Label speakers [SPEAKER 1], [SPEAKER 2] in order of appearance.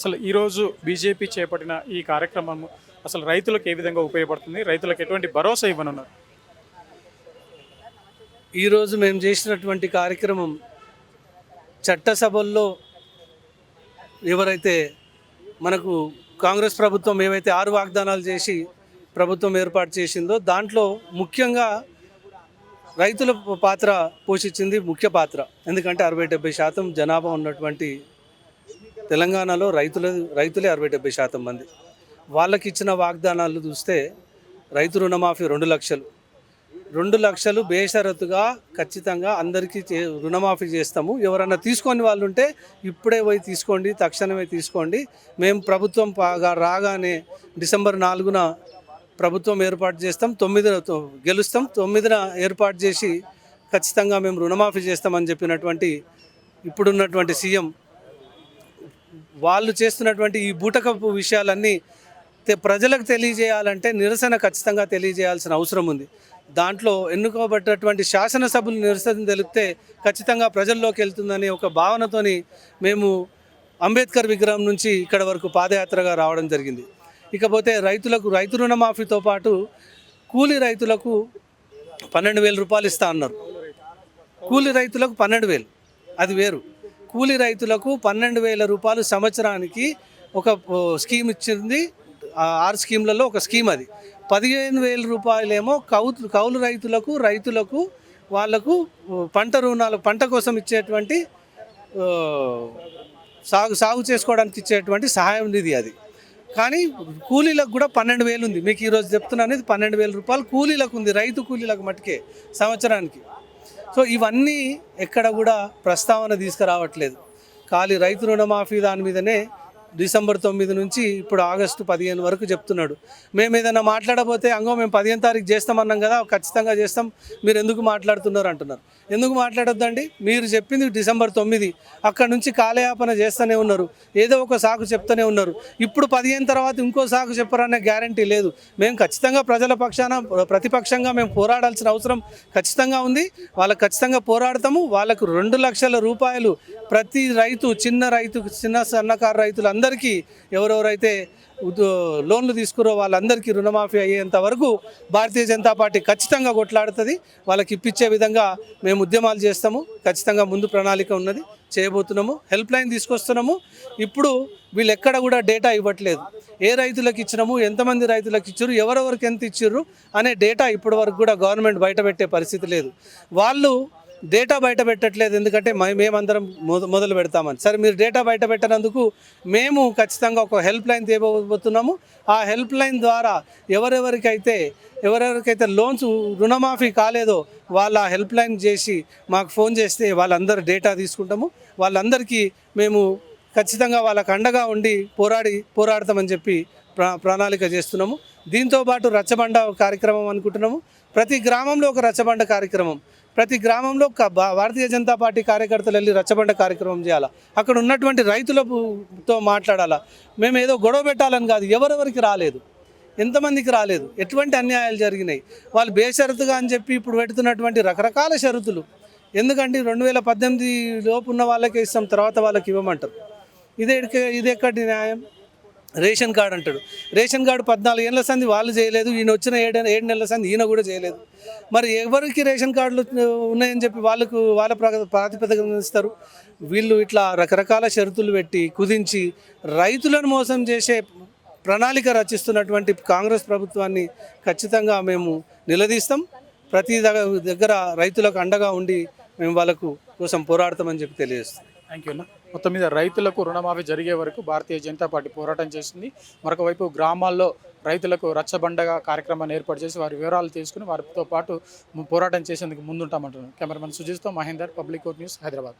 [SPEAKER 1] అసలు ఈరోజు బీజేపీ చేపట్టిన ఈ కార్యక్రమం అసలు రైతులకు ఏ విధంగా ఉపయోగపడుతుంది? రైతులకు ఎటువంటి భరోసా ఇవ్వనున్నారు?
[SPEAKER 2] ఈరోజు మేము చేసినటువంటి కార్యక్రమం చట్టసభల్లో ఎవరైతే మనకు కాంగ్రెస్ ప్రభుత్వం ఏవైతే ఆరు వాగ్దానాలు చేసి ప్రభుత్వం ఏర్పాటు చేసిందో దాంట్లో ముఖ్యంగా రైతుల పాత్ర పోషించింది ముఖ్య పాత్ర. ఎందుకంటే అరవై డెబ్బై శాతం జనాభా ఉన్నటువంటి తెలంగాణలో రైతుల రైతులే అరవై డెబ్బై శాతం మంది. వాళ్ళకి ఇచ్చిన వాగ్దానాలు చూస్తే రైతు రుణమాఫీ రెండు లక్షలు. రెండు లక్షలు బేషరతుగా ఖచ్చితంగా అందరికీ చే- రుణమాఫీ చేస్తాము. ఎవరన్నా తీసుకొని వాళ్ళు ఉంటే ఇప్పుడే పోయి తీసుకోండి తక్షణమే తీసుకోండి. మేము ప్రభుత్వం పాగా రాగానే డిసెంబర్ నాలుగున ప్రభుత్వం ఏర్పాటు చేస్తాం తొమ్మిదిన గెలుస్తాం తొమ్మిదిన ఏర్పాటు చేసి ఖచ్చితంగా మేము రుణమాఫీ చేస్తామని చెప్పినటువంటి ఇప్పుడున్నటువంటి సీఎం వాళ్ళు చేస్తున్నటువంటి ఈ బూటకపు విషయాలన్నీ ప్రజలకు తెలియజేయాలంటే నిరసన ఖచ్చితంగా తెలియజేయాల్సిన అవసరం ఉంది. దాంట్లో ఎన్నుకోబడ్డటువంటి శాసనసభలు నిరసన తెలిపితే ఖచ్చితంగా ప్రజల్లోకి వెళ్తుందనే ఒక భావనతోని మేము అంబేద్కర్ విగ్రహం నుంచి ఇక్కడ వరకు పాదయాత్రగా రావడం జరిగింది. ఇకపోతే రైతులకు రైతు రుణమాఫీతో పాటు కూలి రైతులకు పన్నెండు వేల రూపాయలు ఇస్తా అన్నారు. కూలి రైతులకు పన్నెండు వేలు. అది వేరు. కూలి రైతులకు పన్నెండు వేల రూపాయలు సంవత్సరానికి ఒక స్కీమ్ ఇచ్చింది. ఆరు స్కీమ్లలో ఒక స్కీమ్ అది. పదిహేను వేల రూపాయలేమో కౌలు కౌలు రైతులకు రైతులకు వాళ్ళకు పంట రుణాలు పంట కోసం ఇచ్చేటువంటి సాగు సాగు చేసుకోవడానికి ఇచ్చేటువంటి సహాయం నిధి అది. కానీ కూలీలకు కూడా పన్నెండు వేలు ఉంది. మీకు ఈరోజు చెప్తున్నాను ఇది పన్నెండు వేల రూపాయలు కూలీలకు ఉంది. రైతు కూలీలకు మట్టుకే సంవత్సరానికి. సో ఇవన్నీ ఎక్కడ కూడా ప్రస్తావన తీసుకురావట్లేదు. ఖాళీ రైతు రుణమాఫీ దాని మీదనే డిసెంబర్ తొమ్మిది నుంచి ఇప్పుడు ఆగస్టు పదిహేను వరకు చెప్తున్నాడు. మేము ఏదైనా మాట్లాడబోతే అంగో మేము పదిహేను తారీఖు చేస్తామన్నాం కదా ఖచ్చితంగా చేస్తాం. మీరు ఎందుకు మాట్లాడుతున్నారు? అంటున్నారు. ఎందుకు మాట్లాడొద్దండి? మీరు చెప్పింది డిసెంబర్ తొమ్మిది. అక్కడ నుంచి కాలయాపన చేస్తూనే ఉన్నారు. ఏదో ఒక సాకు చెప్తూనే ఉన్నారు. ఇప్పుడు పదిహేను తర్వాత ఇంకో సాకు చెప్పరనే గ్యారంటీ లేదు. మేము ఖచ్చితంగా ప్రజల పక్షాన ప్రతిపక్షంగా మేము పోరాడాల్సిన అవసరం ఖచ్చితంగా ఉంది. వాళ్ళకి ఖచ్చితంగా పోరాడతాము. వాళ్ళకు రెండు లక్షల రూపాయలు ప్రతి రైతు చిన్న రైతు చిన్న సన్నకారు రైతులు అందరికీ ఎవరెవరైతే ఉద్యో- లోన్లు తీసుకురో వాళ్ళందరికీ రుణమాఫీ అయ్యేంత వరకు భారతీయ జనతా పార్టీ ఖచ్చితంగా కొట్లాడుతుంది. వాళ్ళకి ఇప్పించే విధంగా మేము ఉద్యమాలు చేస్తాము. ఖచ్చితంగా ముందు ప్రణాళిక ఉన్నది. చేయబోతున్నాము. హెల్ప్ లైన్ తీసుకొస్తున్నాము. ఇప్పుడు వీళ్ళు ఎక్కడ కూడా డేటా ఇవ్వట్లేదు. ఏ రైతులకు ఇచ్చినాము? ఎంతమంది రైతులకు ఇచ్చారు ఎవరెవరికి ఎంత ఇచ్చారు అనే డేటా ఇప్పటి వరకు కూడా గవర్నమెంట్ బయటపెట్టే పరిస్థితి లేదు. వాళ్ళు డేటా బయట పెట్టట్లేదు. ఎందుకంటే మేమందరం మొద మొదలు పెడతామని. సరే మీరు డేటా బయట పెట్టినందుకు మేము ఖచ్చితంగా ఒక హెల్ప్ లైన్ తీయబోతున్నాము ఆ హెల్ప్ లైన్ ద్వారా ఎవరెవరికైతే ఎవరెవరికైతే లోన్స్ రుణమాఫీ కాలేదో వాళ్ళ హెల్ప్ లైన్ చేసి మాకు ఫోన్ చేస్తే వాళ్ళందరూ డేటా తీసుకుంటాము. వాళ్ళందరికీ మేము ఖచ్చితంగా వాళ్ళకు అండగా ఉండి పోరాడి పోరాడతామని చెప్పి ప్ర ప్రణాళిక చేస్తున్నాము. దీంతోపాటు రచ్చబండ కార్యక్రమం అనుకుంటున్నాము. ప్రతి గ్రామంలో ఒక రచ్చబండ కార్యక్రమం. ప్రతి గ్రామంలో భారతీయ జనతా పార్టీ కార్యకర్తలు వెళ్ళి రచ్చబండ కార్యక్రమం చేయాలా? అక్కడ ఉన్నటువంటి రైతులతో మాట్లాడాలా? మేము ఏదో గొడవ పెట్టాలని కాదు ఎవరెవరికి రాలేదు? ఎంతమందికి రాలేదు? ఎటువంటి అన్యాయాలు జరిగినాయి? వాళ్ళు బేషరతుగా అని చెప్పి ఇప్పుడు పెడుతున్నటువంటి రకరకాల షరతులు. ఎందుకంటే రెండు వేల పద్దెనిమిది లోపు ఉన్న వాళ్ళకే ఇస్తాం తర్వాత వాళ్ళకి ఇవ్వమంటారు. ఇదే ఇది ఎక్కడి న్యాయం? రేషన్ కార్డు అంటాడు. రేషన్ కార్డు పద్నాలుగు ఏళ్ళ సంది వాళ్ళు చేయలేదు ఈయన వచ్చిన ఏడు ఏడు నెలల సంది ఈయన కూడా చేయలేదు. మరి ఎవరికి రేషన్ కార్డులు ఉన్నాయని చెప్పి వాళ్ళకు వాళ్ళ ప్ర- ప్రాతిపదికన ఇస్తారు? వీళ్ళు ఇట్లా రకరకాల షరతులు పెట్టి కుదించి రైతులను మోసం చేసే ప్రణాళిక రచిస్తున్నటువంటి కాంగ్రెస్ ప్రభుత్వాన్ని ఖచ్చితంగా మేము నిలదీస్తాం. ప్రతి దగ్గర రైతులకు అండగా ఉండి మేము వాళ్ళకు కోసం పోరాడతామని చెప్పి తెలియజేస్తాం
[SPEAKER 1] థ్యాంక్ యూ అన్న. మొత్తం మీద రైతులకు రుణమాఫీ జరిగే వరకు భారతీయ జనతా పార్టీ పోరాటం చేసింది మరొకవైపు గ్రామాల్లో రైతులకు రచ్చబండగా కార్యక్రమాన్ని ఏర్పాటు చేసి వారి వివరాలు తీసుకుని వారితో పాటు పోరాటం చేసేందుకు ముందుంటామంటున్నారు. కెమెరామెన్ సుజిత్తో మహేందర్ పబ్లిక్ న్యూస్ హైదరాబాద్.